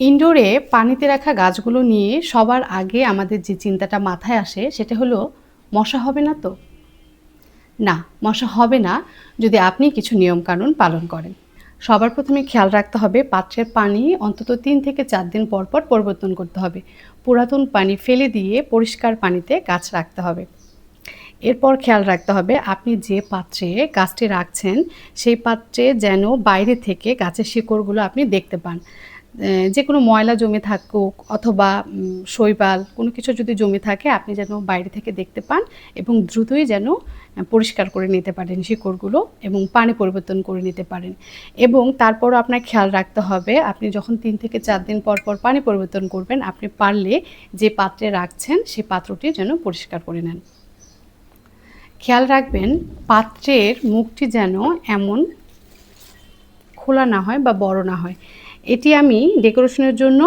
ইনডোরে পানিতে রাখা গাছগুলো নিয়ে সবার আগে আমাদের যে চিন্তাটা মাথায় আসে সেটা হলো, মশা হবে না তো? না, মশা হবে না যদি আপনি কিছু নিয়মকানুন পালন করেন। সবার প্রথমে খেয়াল রাখতে হবে পাত্রের পানি অন্তত তিন থেকে চার দিন পর পর পরিবর্তন করতে হবে। পুরাতন পানি ফেলে দিয়ে পরিষ্কার পানিতে গাছ রাখতে হবে। এরপর খেয়াল রাখতে হবে আপনি যে পাত্রে গাছটি রাখছেন, সেই পাত্রে যেন বাইরে থেকে গাছের শিকড়গুলো আপনি দেখতে পান। যে কোনো ময়লা জমে থাকুক অথবা শৈবাল, কোনো কিছু যদি জমে থাকে, আপনি যেন বাইরে থেকে দেখতে পান এবং দ্রুতই যেন পরিষ্কার করে নিতে পারেন শিকড়গুলো এবং পানি পরিবর্তন করে নিতে পারেন। এবং তারপরও আপনার খেয়াল রাখতে হবে, আপনি যখন তিন থেকে চার দিন পর পর পানি পরিবর্তন করবেন, আপনি পারলে যে পাত্রে রাখছেন সেই পাত্রটি যেন পরিষ্কার করে নেন। খেয়াল রাখবেন, পাত্রের মুখটি যেন এমন খোলা না হয় বা বড় না হয়। এটি আমি ডেকোরেশনের জন্য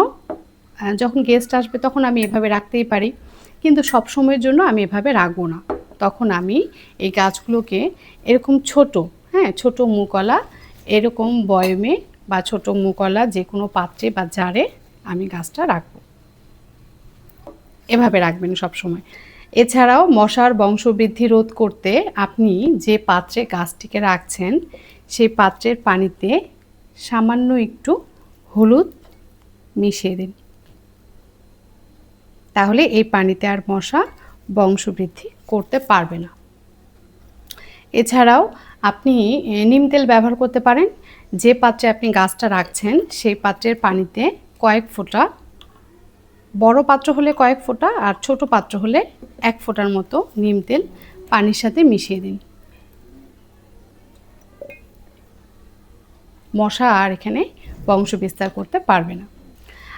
যখন গেস্ট আসবে তখন আমি এভাবে রাখতেই পারি। কিন্তু সব সময়ের জন্য আমি এভাবে রাখব না। তখন আমি এই গাছগুলোকে এরকম ছোট হ্যাঁ ছোট মুকলা, এরকম বয়মে বা ছোট মুকলা যে কোনো পাত্রে বা জারে আমি গাছটা রাখব। এভাবে রাখবেন সব সময়। এছাড়াও মশার বংশবৃদ্ধি রোধ করতে আপনি যে পাত্রে গাছটিকে রাখছেন, সেই পাত্রের পানিতে সামান্য একটু হলুদ মিশিয়ে দিন। তাহলে এই পানিতে আর মশা বংশবৃদ্ধি করতে পারবে না। এছাড়াও আপনি নিম তেল ব্যবহার করতে পারেন। যে পাত্রে আপনি গাছটা রাখছেন, সেই পাত্রের পানিতে কয়েক ফোঁটা, বড় পাত্র হলে কয়েক ফোঁটা আর ছোট পাত্র হলে এক ফোঁটার মতো নিম তেল পানির সাথে মিশিয়ে দিন। মশা আর এখানে বংশ বিস্তার করতে পারবে না।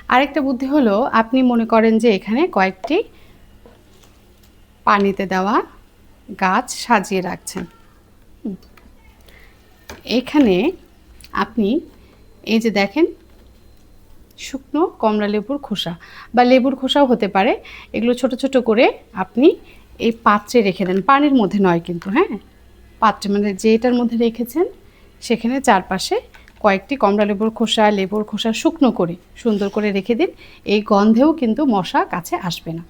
আরেকটা বুদ্ধি হলো, আপনি মনে করেন যে এখানে কয়েকটি পানিতে দেওয়া গাছ সাজিয়ে রাখছেন। এখানে আপনি এই যে দেখেন, শুকনো কমলা লেবুর খোসা বা লেবুর খোসাও হতে পারে। এগুলো ছোট ছোট করে আপনি এই পাত্রে রেখে দেন। পানির মধ্যে নয় কিন্তু হ্যাঁ? পাত্রে মানে যেটার মধ্যে রেখেছেন, সেখানে চারপাশে কয়েকটি কমলা লেবুর খোসা লেবুর খোসা শুকনো করে, সুন্দর করে রেখে দিন। এই গন্ধেও কিন্তু মশা কাছে আসবে না।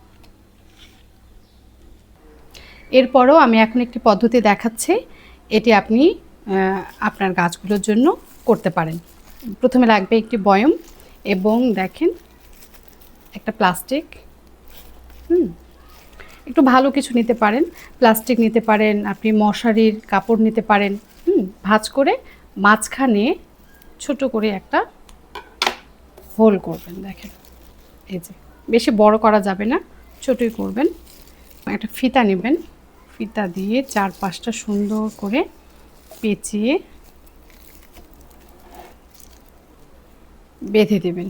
এরপরও আমি এখন একটি পদ্ধতি দেখাচ্ছি। এটি আপনি আপনার গাছগুলোর জন্য করতে পারেন। প্রথমে লাগবে একটি বয়ম এবং দেখেন একটা প্লাস্টিক। হুম, একটু ভালো কিছু নিতে পারেন। প্লাস্টিক নিতে পারেন, আপনি মশারির কাপড় নিতে পারেন। হুম, ভাঁজ করে মাঝখানে ছোট করে একটা হোল করবেন, দেখেন। এই যে, বেশি বড় করা যাবে না, ছোটই করবেন। একটা ফিতা নেবেন, ফিতা দিয়ে চার পাঁচটা সুন্দর করে পেঁচিয়ে বেঁধে দেবেন।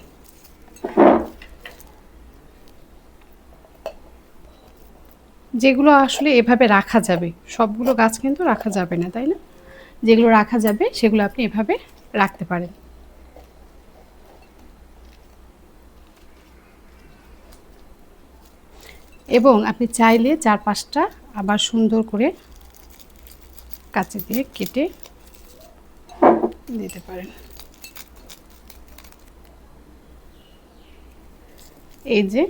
যেগুলো আসলে এভাবে রাখা যাবে, সবগুলো গাছ কিন্তু রাখা যাবে না, তাই না? যেগুলো রাখা যাবে, সেগুলো আপনি এভাবে রাখতে পারেন। এবং আপনি চাইলে চার পাঁচটা আবার সুন্দর করে কাঁচি দিয়ে কেটে দিতে পারেন। এই যে,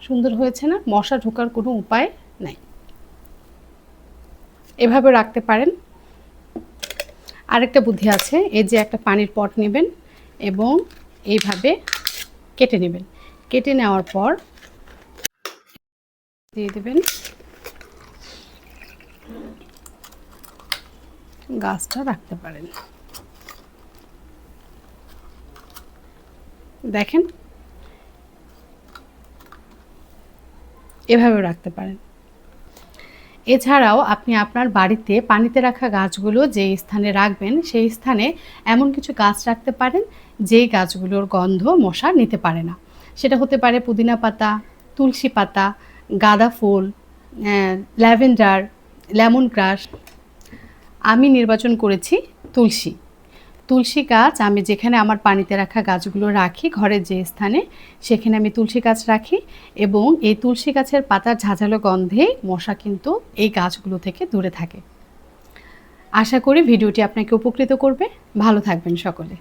সুন্দর হয়েছে না? মশা ঢোকার কোনো উপায় নাই। এভাবে রাখতে পারেন। আরেকটা বুদ্ধি আছে, এই যে একটা পানির পট নেবেন এবং এইভাবে কেটে নেবেন। কেটে নেওয়ার পর দিয়ে দেবেন গাছটা রাখতে পারেন। দেখেন? এভাবেও রাখতে পারেন। এছাড়াও আপনি আপনার বাড়িতে পানিতে রাখা গাছগুলো যে স্থানে রাখবেন, সেই স্থানে এমন কিছু গাছ রাখতে পারেন, যেই গাছগুলোর গন্ধ মশা নিতে পারে না। সেটা হতে পারে পুদিনা পাতা, তুলসী পাতা, গাঁদা ফুল ল্যাভেন্ডার, লেমন গ্রাস। আমি নির্বাচন করেছি তুলসী। তুলসী গাছ, আমি যেখানে আমার পানিতে রাখা গাছগুলো রাখি, ঘরের যে স্থানে, সেখানে আমি তুলসী গাছ রাখি এবং এই তুলসী গাছের পাতার ঝাঁঝালো গন্ধে মশা কিন্তু এই গাছগুলো থেকে দূরে থাকে। আশা করি ভিডিওটি আপনাকে উপকৃত করবে। ভালো থাকবেন সকলে।